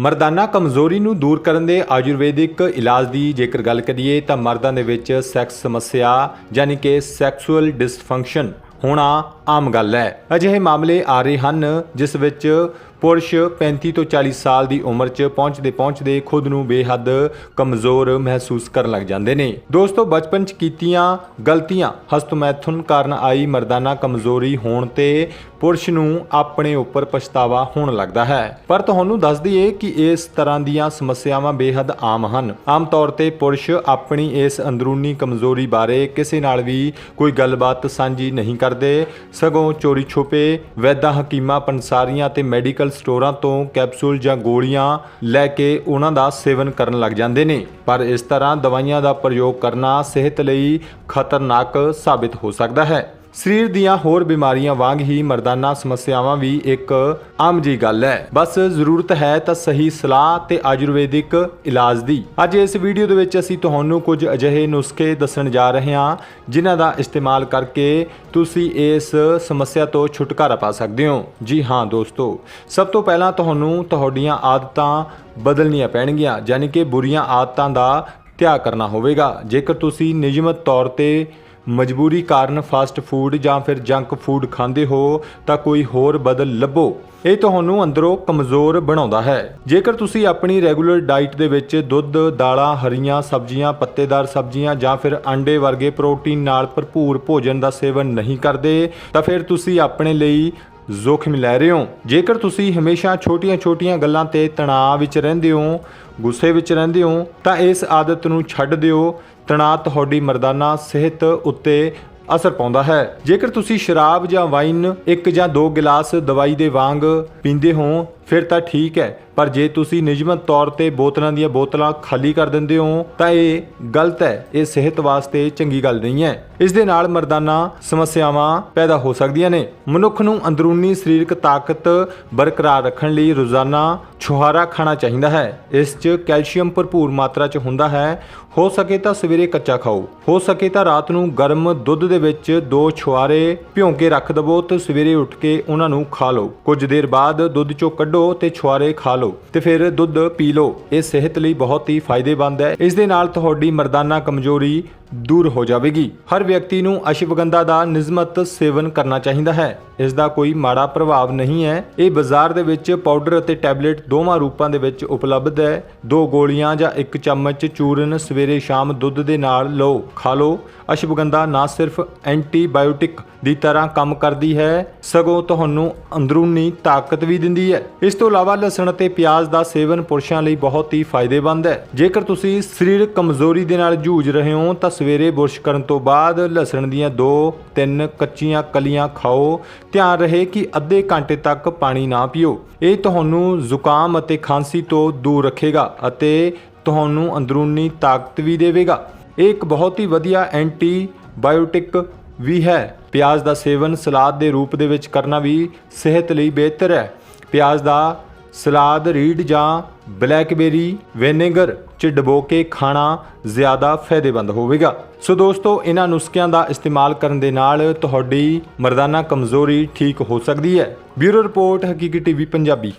ਮਰਦਾਨਾ ਕਮਜ਼ੋਰੀ ਨੂੰ ਦੂਰ ਕਰਨ ਦੇ ਆਯੁਰਵੈਦਿਕ ਇਲਾਜ ਦੀ ਜੇਕਰ ਗੱਲ ਕਰੀਏ ਤਾਂ ਮਰਦਾਂ ਦੇ ਵਿੱਚ ਸੈਕਸ ਸਮੱਸਿਆ, ਯਾਨੀ ਕਿ ਸੈਕਸੁਅਲ ਡਿਸਫੰਕਸ਼ਨ ਹੋਣਾ ਆਮ ਗੱਲ ਹੈ। ਅਜਿਹੇ ਮਾਮਲੇ ਆ ਰਹੇ ਹਨ, ਜਿਸ ਵਿੱਚ ਪੁਰਸ਼ 35 ਤੋਂ 40 ਸਾਲ ਦੀ ਉਮਰ 'ਚ ਪਹੁੰਚਦੇ ਪਹੁੰਚਦੇ ਖੁਦ ਨੂੰ ਬੇਹੱਦ ਕਮਜ਼ੋਰ ਮਹਿਸੂਸ ਕਰਨ ਲੱਗ ਜਾਂਦੇ ਨੇ। ਦੋਸਤੋ, ਬਚਪਨ 'ਚ ਕੀਤੀਆਂ ਗਲਤੀਆਂ ਹਸਤਮੈਥੁਨ ਕਾਰਨ ਆਈ ਮਰਦਾਨਾ ਕਮਜ਼ੋਰੀ ਹੋਣ ਤੇ ਪੁਰਸ਼ ਨੂੰ ਆਪਣੇ ਉੱਪਰ ਪਛਤਾਵਾ ਹੋਣ ਲੱਗਦਾ ਹੈ। ਪਰ ਤੁਹਾਨੂੰ ਦੱਸ ਦਈਏ ਕਿ ਇਸ ਤਰ੍ਹਾਂ ਦੀਆਂ ਸਮੱਸਿਆਵਾਂ ਬੇਹੱਦ ਆਮ ਹਨ। ਆਮ ਤੌਰ ਤੇ ਪੁਰਸ਼ ਆਪਣੀ ਇਸ ਅੰਦਰੂਨੀ ਕਮਜ਼ੋਰੀ ਬਾਰੇ ਕਿਸੇ ਨਾਲ ਵੀ ਕੋਈ ਗੱਲਬਾਤ ਸਾਂਝੀ ਨਹੀਂ ਕਰ ਕਰਦੇ, ਸਗੋਂ ਚੋਰੀ ਛੁਪੇ, ਵੈਦਾਂ ਹਕੀਮਾਂ ਪੰਸਾਰੀਆਂ ਤੇ ਮੈਡੀਕਲ ਸਟੋਰਾਂ ਤੋਂ ਕੈਪਸੂਲ ਜਾਂ ਗੋਲੀਆਂ ਲੈ ਕੇ ਉਹਨਾਂ ਦਾ ਸੇਵਨ ਕਰਨ ਲੱਗ ਜਾਂਦੇ ਨੇ। ਪਰ ਇਸ ਤਰ੍ਹਾਂ ਦਵਾਈਆਂ ਦਾ ਪ੍ਰਯੋਗ ਕਰਨਾ ਸਿਹਤ ਲਈ ਖਤਰਨਾਕ ਸਾਬਿਤ ਹੋ ਸਕਦਾ ਹੈ। ਸਰੀਰ ਦੀਆਂ ਹੋਰ ਬਿਮਾਰੀਆਂ ਵਾਂਗ ਹੀ ਮਰਦਾਨਾ ਸਮੱਸਿਆਵਾਂ ਵੀ ਇੱਕ ਆਮ ਜੀ ਗੱਲ ਹੈ। ਬਸ ਜ਼ਰੂਰਤ ਹੈ ਤਾਂ ਸਹੀ ਸਲਾਹ ਤੇ ਆਯੁਰਵੈਦਿਕ ਇਲਾਜ ਦੀ। ਅੱਜ ਇਸ ਵੀਡੀਓ ਦੇ ਵਿੱਚ ਅਸੀਂ ਤੁਹਾਨੂੰ ਕੁਝ ਅਜਿਹੇ ਨੁਸਖੇ ਦੱਸਣ ਜਾ ਰਹੇ ਹਾਂ, ਜਿਨ੍ਹਾਂ ਦਾ ਇਸਤੇਮਾਲ ਕਰਕੇ ਤੁਸੀਂ ਇਸ ਸਮੱਸਿਆ ਤੋਂ ਛੁਟਕਾਰਾ ਪਾ ਸਕਦੇ ਹੋ। ਜੀ ਹਾਂ ਦੋਸਤੋ, ਸਭ ਤੋਂ ਪਹਿਲਾਂ ਤੁਹਾਨੂੰ ਤੁਹਾਡੀਆਂ ਆਦਤਾਂ ਬਦਲਣੀਆਂ ਪੈਣਗੀਆਂ, ਯਾਨੀ ਕਿ ਬੁਰੀਆਂ ਆਦਤਾਂ ਦਾ ਤਿਆਗ ਕਰਨਾ ਹੋਵੇਗਾ। ਜੇਕਰ ਤੁਸੀਂ ਨਿਯਮਤ ਤੌਰ ਤੇ ਮਜਬੂਰੀ ਕਾਰਨ ਫਾਸਟ ਫੂਡ ਜਾਂ ਫਿਰ ਜੰਕ ਫੂਡ ਖਾਂਦੇ ਹੋ ਤਾਂ ਕੋਈ ਹੋਰ ਬਦਲ ਲੱਭੋ। ਇਹ ਤੁਹਾਨੂੰ ਅੰਦਰੋਂ ਕਮਜ਼ੋਰ ਬਣਾਉਂਦਾ ਹੈ। ਜੇਕਰ ਤੁਸੀਂ ਆਪਣੀ ਰੈਗੂਲਰ ਡਾਈਟ ਦੇ ਵਿੱਚ ਦੁੱਧ, ਦਾਲਾਂ, ਹਰੀਆਂ ਸਬਜ਼ੀਆਂ, ਪੱਤੇਦਾਰ ਸਬਜ਼ੀਆਂ ਜਾਂ ਫਿਰ ਅੰਡੇ ਵਰਗੇ ਪ੍ਰੋਟੀਨ ਨਾਲ ਭਰਪੂਰ ਭੋਜਨ ਦਾ ਸੇਵਨ ਨਹੀਂ ਕਰਦੇ, ਤਾਂ ਫਿਰ ਤੁਸੀਂ ਆਪਣੇ ਲਈ ਜ਼ੋਖਿਮ ਲੈ ਰਹੇ ਹੋ। ਜੇਕਰ ਤੁਸੀਂ ਹਮੇਸ਼ਾ ਛੋਟੀਆਂ-ਛੋਟੀਆਂ ਗੱਲਾਂ ਤੇ ਤਣਾਅ ਵਿੱਚ ਰਹਿੰਦੇ ਹੋ, ਗੁੱਸੇ ਵਿੱਚ ਰਹਿੰਦੇ ਹੋ, ਤਾਂ ਇਸ ਆਦਤ ਨੂੰ ਛੱਡ ਦਿਓ। ਤਣਾਅ ਤੁਹਾਡੀ ਮਰਦਾਨਾ ਸਿਹਤ ਉੱਤੇ ਅਸਰ ਪਾਉਂਦਾ ਹੈ। ਜੇਕਰ ਤੁਸੀਂ ਸ਼ਰਾਬ ਜਾਂ ਵਾਈਨ, ਇੱਕ ਜਾਂ ਦੋ ਗਿਲਾਸ ਦਵਾਈ ਦੇ ਵਾਂਗ ਪੀਂਦੇ ਹੋ, ਫਿਰ ਤਾਂ ਠੀਕ ਹੈ। ਪਰ ਜੇ ਤੁਸੀਂ ਨਿਯਮਤ ਤੌਰ ਤੇ ਬੋਤਲਾਂ ਦੀਆਂ ਬੋਤਲਾਂ ਖਾਲੀ ਕਰ ਦਿੰਦੇ ਹੋ, ਤਾਂ ਇਹ ਗਲਤ ਹੈ। ਇਹ ਸਿਹਤ ਵਾਸਤੇ ਚੰਗੀ ਗੱਲ ਨਹੀਂ ਹੈ। ਇਸ ਦੇ ਨਾਲ ਮਰਦਾਨਾ ਸਮੱਸਿਆਵਾਂ ਪੈਦਾ ਹੋ ਸਕਦੀਆਂ ਨੇ। ਮਨੁੱਖ ਨੂੰ ਅੰਦਰੂਨੀ ਸਰੀਰਕ ਤਾਕਤ ਬਰਕਰਾਰ ਰੱਖਣ ਲਈ ਰੋਜ਼ਾਨਾ ਛੁਹਾਰਾ ਖਾਣਾ ਚਾਹੀਦਾ ਹੈ। ਇਸ 'ਚ ਕੈਲਸ਼ੀਅਮ ਭਰਪੂਰ ਮਾਤਰਾ 'ਚ ਹੁੰਦਾ ਹੈ। ਹੋ ਸਕੇ ਤਾਂ ਸਵੇਰੇ ਕੱਚਾ ਖਾਓ। ਹੋ ਸਕੇ ਤਾਂ ਰਾਤ ਨੂੰ ਗਰਮ ਦੁੱਧ ਦੇ ਵਿੱਚ ਦੋ ਛੁਹਾਰੇ ਭਿਉਂ ਕੇ ਰੱਖ ਦਵੋ ਤੇ ਸਵੇਰੇ ਉੱਠ ਕੇ ਉਹਨਾਂ ਨੂੰ ਖਾ ਲਓ। ਕੁਝ ਦੇਰ ਬਾਅਦ ਦੁੱਧ 'ਚੋਂ ਕੱਢੋ ਤੇ ਛੁਹਾਰੇ ਖਾ ਲਓ ਤੇ ਫਿਰ ਦੁੱਧ ਪੀ ਲਓ। ਇਹ ਸਿਹਤ ਲਈ ਬਹੁਤ ਹੀ ਫਾਇਦੇਮੰਦ ਹੈ। ਇਸ ਦੇ ਨਾਲ ਤੁਹਾਡੀ ਮਰਦਾਨਾ ਕਮਜ਼ੋਰੀ ਦੂਰ ਹੋ ਜਾਵੇਗੀ। ਹਰ ਵਿਅਕਤੀ ਨੂੰ ਅਸ਼ਵਗੰਧਾ ਦਾ ਨਿਯਮਤ ਸੇਵਨ ਕਰਨਾ ਚਾਹੀਦਾ ਹੈ। ਇਸ ਦਾ ਕੋਈ ਮਾੜਾ ਪ੍ਰਭਾਵ ਨਹੀਂ ਹੈ। ਇਹ ਬਾਜ਼ਾਰ ਦੇ ਵਿੱਚ ਪਾਊਡਰ ਅਤੇ ਟੈਬਲੇਟ ਦੋਵਾਂ ਰੂਪਾਂ ਦੇ ਵਿੱਚ ਉਪਲਬਧ ਹੈ। ਦੋ ਗੋਲੀਆਂ ਜਾਂ ਇੱਕ ਚਮਚ ਚੂਰਨ ਸਵੇਰੇ ਸ਼ਾਮ ਦੁੱਧ ਦੇ ਨਾਲ ਲਓ, ਖਾ ਲਓ। ਅਸ਼ਵਗੰਧਾ ਨਾ ਸਿਰਫ ਐਂਟੀਬਾਇਓਟਿਕ ਦੀ ਤਰ੍ਹਾਂ ਕੰਮ ਕਰਦੀ ਹੈ, ਸਗੋਂ ਤੁਹਾਨੂੰ ਅੰਦਰੂਨੀ ਤਾਕਤ ਵੀ ਦਿੰਦੀ ਹੈ। ਇਸ ਤੋਂ ਇਲਾਵਾ ਲਸਣ ਅਤੇ ਪਿਆਜ਼ ਦਾ ਸੇਵਨ ਪੁਰਸ਼ਾਂ ਲਈ ਬਹੁਤ ਹੀ ਫਾਇਦੇਮੰਦ ਹੈ। ਜੇਕਰ ਤੁਸੀਂ ਸਰੀਰਕ ਕਮਜ਼ੋਰੀ ਦੇ ਨਾਲ ਜੂਝ ਰਹੇ ਹੋ, ਤਾਂ ਸਵੇਰੇ ਬੁਰਸ਼ ਕਰਨ ਤੋਂ ਬਾਅਦ ਲਸਣ ਦੀਆਂ 2-3 ਕੱਚੀਆਂ ਕਲੀਆਂ ਖਾਓ। ਧਿਆਨ ਰਹੇ ਕਿ ਅੱਧੇ ਘੰਟੇ ਤੱਕ ਪਾਣੀ ਨਾ ਪੀਓ। ਇਹ ਤੁਹਾਨੂੰ ਜ਼ੁਕਾਮ ਅਤੇ ਖਾਂਸੀ ਤੋਂ ਦੂਰ ਰੱਖੇਗਾ ਅਤੇ ਤੁਹਾਨੂੰ ਅੰਦਰੂਨੀ ਤਾਕਤ ਵੀ ਦੇਵੇਗਾ। ਇਹ ਇੱਕ ਬਹੁਤ ਹੀ ਵਧੀਆ ਐਂਟੀ ਬਾਇਓਟਿਕ ਵੀ ਹੈ। ਪਿਆਜ਼ ਦਾ ਸੇਵਨ ਸਲਾਦ ਦੇ ਰੂਪ ਦੇ ਵਿੱਚ ਕਰਨਾ ਵੀ ਸਿਹਤ ਲਈ ਬਿਹਤਰ ਹੈ। ਪਿਆਜ਼ ਦਾ ਸਲਾਦ ਰੀਡ ਜਾਂ ਬਲੈਕਬੇਰੀ ਵਿਨੇਗਰ ਚ ਡਬੋ ਕੇ ਖਾਣਾ ਜ਼ਿਆਦਾ ਫਾਇਦੇਮੰਦ ਹੋਵੇਗਾ। ਸੋ ਦੋਸਤੋ ਇਹਨਾਂ ਨੁਸਖਿਆਂ ਦਾ ਇਸਤੇਮਾਲ ਕਰਨ ਦੇ ਨਾਲ ਤੁਹਾਡੀ ਮਰਦਾਨਾ ਕਮਜ਼ੋਰੀ ਠੀਕ ਹੋ ਸਕਦੀ ਹੈ। Bureau report, Hakiki TV, Punjabi.